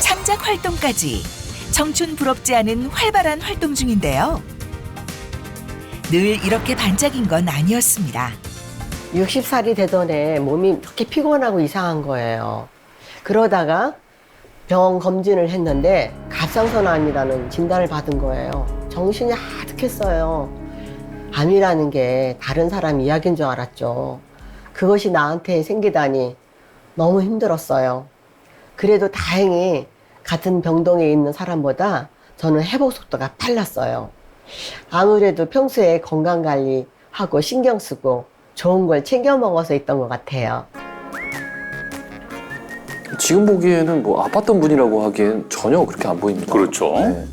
창작 활동까지 청춘 부럽지 않은 활발한 활동 중인데요. 늘 이렇게 반짝인 건 아니었습니다. 60살이 되던 해 몸이 그렇게 피곤하고 이상한 거예요. 그러다가 병원 검진을 했는데 갑상선암이라는 진단을 받은 거예요. 정신이 하득했어요. 암이라는 게 다른 사람 이야기인 줄 알았죠. 그것이 나한테 생기다니 너무 힘들었어요. 그래도 다행히 같은 병동에 있는 사람보다 저는 회복 속도가 빨랐어요. 아무래도 평소에 건강 관리하고 신경 쓰고 좋은 걸 챙겨 먹어서 있던 것 같아요. 지금 보기에는 뭐 아팠던 분이라고 하기엔 전혀 그렇게 안 보입니다. 그렇죠. 네.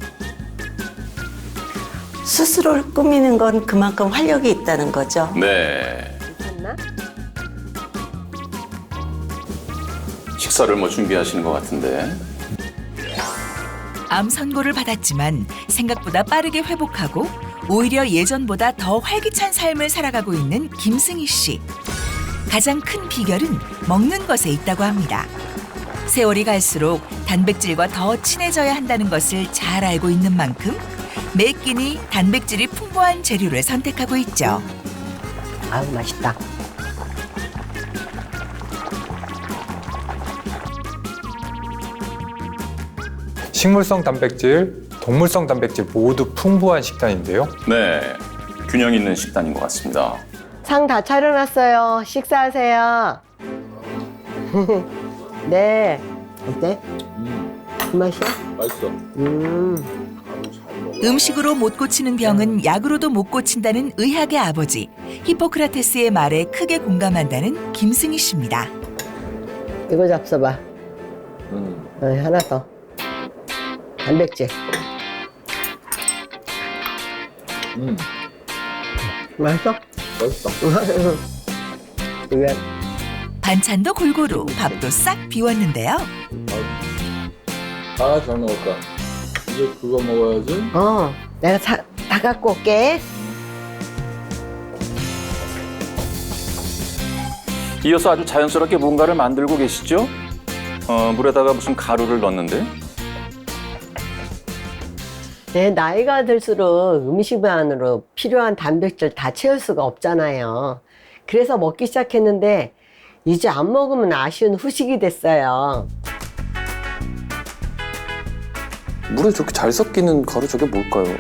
스스로를 꾸미는 건 그만큼 활력이 있다는 거죠. 네. 식사를 뭐 준비하시는 것 같은데. 암 선고를 받았지만 생각보다 빠르게 회복하고 오히려 예전보다 더 활기찬 삶을 살아가고 있는 김승희 씨. 가장 큰 비결은 먹는 것에 있다고 합니다. 세월이 갈수록 단백질과 더 친해져야 한다는 것을 잘 알고 있는 만큼 매 끼니 단백질이 풍부한 재료를 선택하고 있죠. 아우 맛있다. 식물성 단백질, 동물성 단백질 모두 풍부한 식단인데요. 네. 균형 있는 식단인 것 같습니다. 상 다 차려놨어요. 식사하세요. 네. 어때? 그 맛이야? 맛있어. 음. 음식으로 못 고치는 병은 약으로도 못 고친다는 의학의 아버지 히포크라테스의 말에 크게 공감한다는 김승희 씨입니다. 이거 잡숴봐. 음. 어, 하나 더. 단백질. 음, 맛있어? 맛있다. 왜? 반찬도 골고루 밥도 싹 비웠는데요. 아, 잘 먹었다. 이제 그거 먹어야지. 어, 내가 사, 다 갖고 올게. 이어서 아주 자연스럽게 뭔가를 만들고 계시죠? 어, 물에다가 무슨 가루를 넣는데? 네, 나이가 들수록 음식만으로 필요한 단백질 다 채울 수가 없잖아요. 그래서 먹기 시작했는데 이제 안 먹으면 아쉬운 후식이 됐어요. 물에 저렇게 잘 섞이는 가루 저게 뭘까요?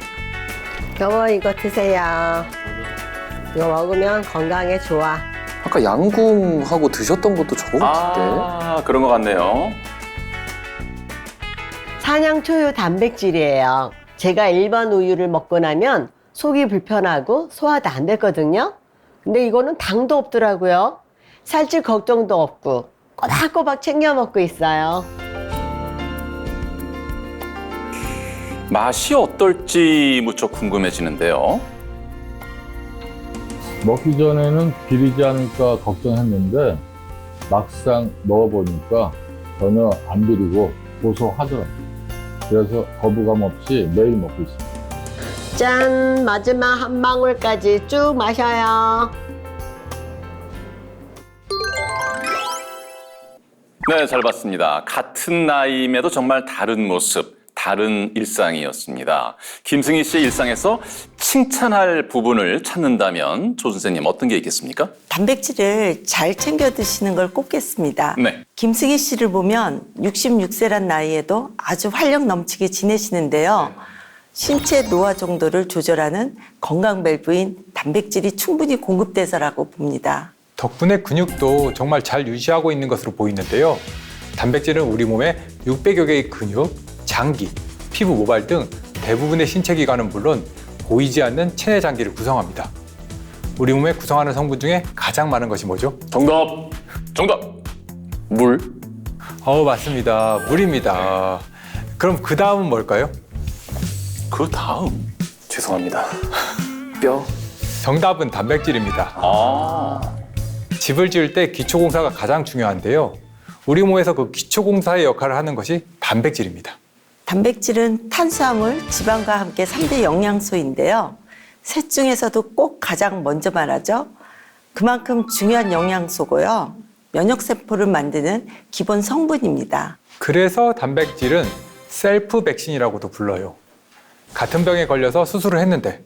여보 이거 드세요. 이거 먹으면 건강에 좋아. 아까 양궁하고 드셨던 것도 저거 같은데. 아, 그런 것 같네요. 사냥 초유 단백질이에요. 제가 일반 우유를 먹고 나면 속이 불편하고 소화도 안 됐거든요. 근데 이거는 당도 없더라고요. 살찔 걱정도 없고 꼬박꼬박 챙겨 먹고 있어요. 맛이 어떨지 무척 궁금해지는데요. 먹기 전에는 비리지 않을까 걱정했는데 막상 먹어보니까 전혀 안 비리고 고소하더라고요. 그래서 거부감 없이 매일 먹고 있습니다. 짠! 마지막 한 방울까지 쭉 마셔요. 네, 잘 봤습니다. 같은 나이임에도 정말 다른 모습, 다른 일상이었습니다. 김승희 씨의 일상에서 칭찬할 부분을 찾는다면 조 선생님 어떤 게 있겠습니까? 단백질을 잘 챙겨 드시는 걸 꼽겠습니다. 네. 김승희 씨를 보면 66세란 나이에도 아주 활력 넘치게 지내시는데요. 신체 노화 정도를 조절하는 건강 밸브인 단백질이 충분히 공급돼서라고 봅니다. 덕분에 근육도 정말 잘 유지하고 있는 것으로 보이는데요. 단백질은 우리 몸의 600여 개의 근육, 장기, 피부 모발 등 대부분의 신체 기관은 물론 보이지 않는 체내 장기를 구성합니다. 우리 몸에 구성하는 성분 중에 가장 많은 것이 뭐죠? 정답! 정답! 물? 어, 맞습니다. 물입니다. 그럼 그 다음은 뭘까요? 그 다음. 죄송합니다. 뼈. 정답은 단백질입니다. 아, 집을 지을 때 기초 공사가 가장 중요한데요. 우리 몸에서 그 기초 공사의 역할을 하는 것이 단백질입니다. 단백질은 탄수화물, 지방과 함께 삼대 영양소인데요. 셋 중에서도 꼭 가장 먼저 말하죠. 그만큼 중요한 영양소고요. 면역세포를 만드는 기본 성분입니다. 그래서 단백질은 셀프 백신이라고도 불러요. 같은 병에 걸려서 수술을 했는데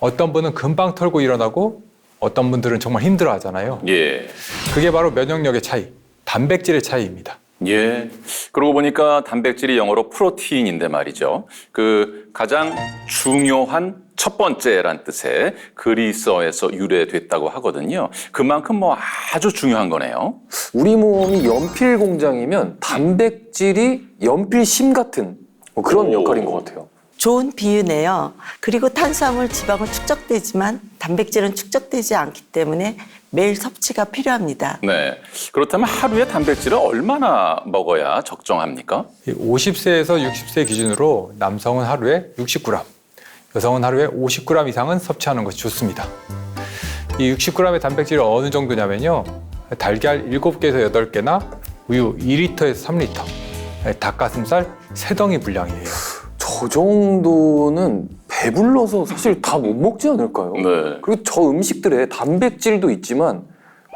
어떤 분은 금방 털고 일어나고 어떤 분들은 정말 힘들어 하잖아요. 예. 그게 바로 면역력의 차이, 단백질의 차이입니다. 예. 그러고 보니까 단백질이 영어로 프로테인인데 말이죠. 그 가장 중요한 첫 번째란 뜻의 그리스어에서 유래됐다고 하거든요. 그만큼 뭐 아주 중요한 거네요. 우리 몸이 연필 공장이면 단백질이 연필심 같은 뭐 그런 오. 역할인 것 같아요. 좋은 비유네요. 그리고 탄수화물, 지방은 축적되지만 단백질은 축적되지 않기 때문에 매일 섭취가 필요합니다. 네. 그렇다면 하루에 단백질을 얼마나 먹어야 적정합니까? 50세에서 60세 기준으로 남성은 하루에 60g, 여성은 하루에 50g 이상은 섭취하는 것이 좋습니다. 이 60g의 단백질이 어느 정도냐면요. 달걀 7개에서 8개나 우유 2리터에서 3리터, 닭가슴살 3덩이 분량이에요. 저 정도는 배불러서 사실 다 못 먹지 않을까요? 네. 그리고 저 음식들에 단백질도 있지만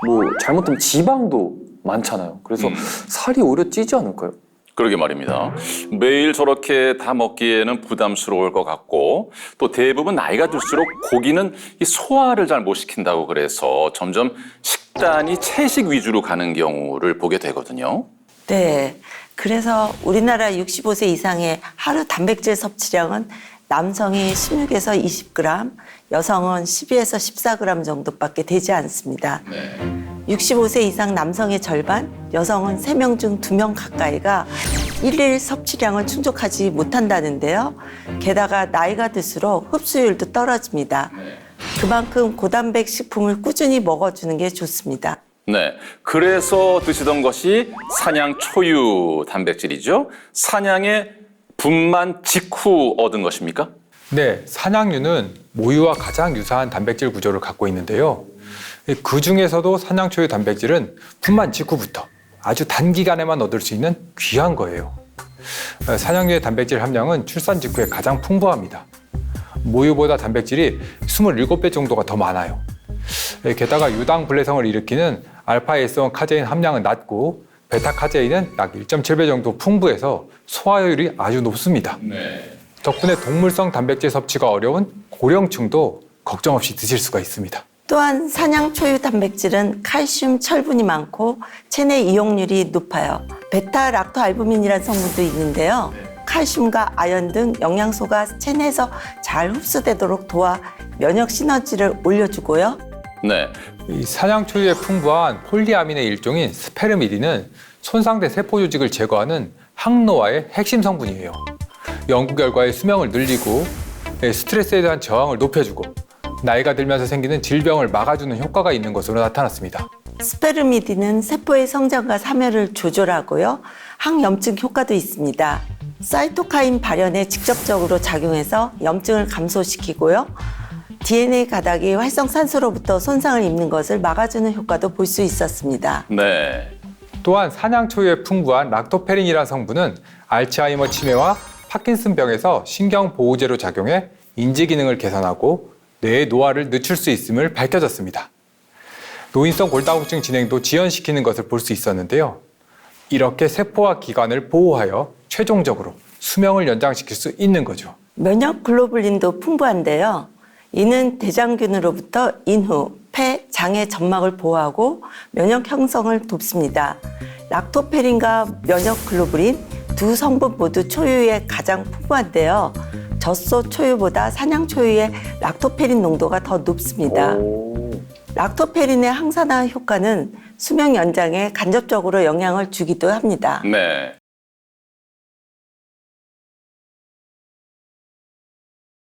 뭐 잘못하면 지방도 많잖아요. 그래서 음. 살이 오히려 찌지 않을까요? 그러게 말입니다. 매일 저렇게 다 먹기에는 부담스러울 것 같고 또 대부분 나이가 들수록 고기는 이 소화를 잘 못 시킨다고 그래서 점점 식단이 채식 위주로 가는 경우를 보게 되거든요. 네. 그래서 우리나라 65세 이상의 하루 단백질 섭취량은 남성이 16에서 20g, 여성은 12에서 14g 정도밖에 되지 않습니다. 65세 이상 남성의 절반, 여성은 3명 중 2명 가까이가 일일 섭취량을 충족하지 못한다는데요. 게다가 나이가 들수록 흡수율도 떨어집니다. 그만큼 고단백 식품을 꾸준히 먹어주는 게 좋습니다. 네. 그래서 드시던 것이 사냥 초유 단백질이죠. 사냥의 분만 직후 얻은 것입니까? 네, 사냥류는 모유와 가장 유사한 단백질 구조를 갖고 있는데요. 그 중에서도 사냥초유 단백질은 분만 직후부터 아주 단기간에만 얻을 수 있는 귀한 거예요. 사냥류의 단백질 함량은 출산 직후에 가장 풍부합니다. 모유보다 단백질이 27배 정도가 더 많아요. 게다가 유당 불내성을 일으키는 알파 에스온 카제인 함량은 낮고 베타 카제인은 약 1.7배 정도 풍부해서 소화율이 아주 높습니다. 덕분에 동물성 단백질 섭취가 어려운 고령층도 걱정 없이 드실 수가 있습니다. 또한 사냥 초유 단백질은 칼슘, 철분이 많고 체내 이용률이 높아요. 베타 락토알부민이라는 성분도 있는데요. 칼슘과 아연 등 영양소가 체내에서 잘 흡수되도록 도와 면역 시너지를 올려주고요. 네. 이 사냥초유에 풍부한 폴리아민의 일종인 스페르미딘은 손상된 세포 조직을 제거하는 항노화의 핵심 성분이에요. 연구 결과에 수명을 늘리고 예, 스트레스에 대한 저항을 높여주고 나이가 들면서 생기는 질병을 막아주는 효과가 있는 것으로 나타났습니다. 스페르미딘은 세포의 성장과 사멸을 조절하고요. 항염증 효과도 있습니다. 사이토카인 발현에 직접적으로 작용해서 염증을 감소시키고요. DNA 가닥이 활성산소로부터 손상을 입는 것을 막아주는 효과도 볼 수 있었습니다. 네. 또한 사냥초유에 풍부한 락토페린이라는 성분은 알츠하이머 치매와 파킨슨병에서 신경 보호제로 작용해 인지 기능을 개선하고 뇌의 노화를 늦출 수 있음을 밝혀졌습니다. 노인성 골다공증 진행도 지연시키는 것을 볼 수 있었는데요. 이렇게 세포와 기관을 보호하여 최종적으로 수명을 연장시킬 수 있는 거죠. 면역 글로불린도 풍부한데요. 이는 대장균으로부터 인후, 폐, 장의 점막을 보호하고 면역 형성을 돕습니다. 락토페린과 면역 글로불린 두 성분 모두 초유에 가장 풍부한데요. 젖소 초유보다 사냥 초유의 락토페린 농도가 더 높습니다. 오. 락토페린의 항산화 효과는 수명 연장에 간접적으로 영향을 주기도 합니다. 네.